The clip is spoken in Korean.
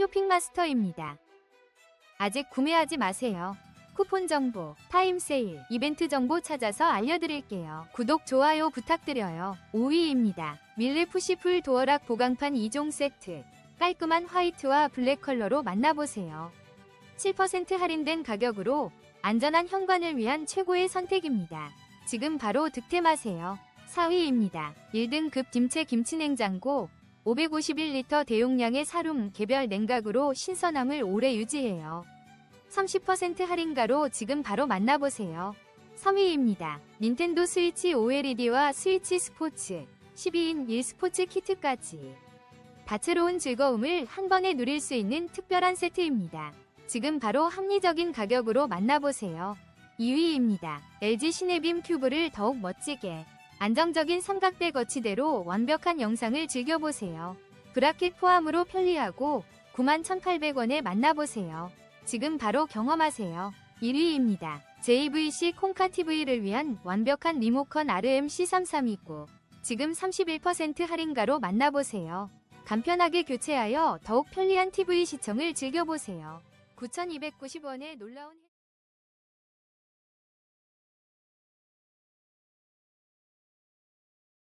쇼핑마스터입니다. 아직 구매하지 마세요. 쿠폰 정보, 타임 세일, 이벤트 정보 찾아서 알려드릴게요. 구독, 좋아요 부탁드려요. 5위입니다. 밀레 푸시풀 도어락 보강판 2종 세트. 깔끔한 화이트와 블랙 컬러로 만나보세요. 7% 할인된 가격으로 안전한 현관을 위한 최고의 선택입니다. 지금 바로 득템하세요. 4위입니다. 1등급 김치 김치냉장고 551리터 대용량의 사룸 개별 냉각으로 신선함을 오래 유지해요. 30% 할인가로 지금 바로 만나보세요. 3위입니다. 닌텐도 스위치 OLED와 스위치 스포츠 12인 1스포츠 키트까지 다채로운 즐거움을 한 번에 누릴 수 있는 특별한 세트입니다. 지금 바로 합리적인 가격으로 만나보세요. 2위입니다. LG 시네빔 큐브를 더욱 멋지게 안정적인 삼각대 거치대로 완벽한 영상을 즐겨보세요. 브라켓 포함으로 편리하고 91,800원에 만나보세요. 지금 바로 경험하세요. 1위입니다. JVC 콩카 TV를 위한 완벽한 리모컨 RMC3329. 지금 31% 할인가로 만나보세요. 간편하게 교체하여 더욱 편리한 TV 시청을 즐겨보세요. 9,290원의 놀라운 혜-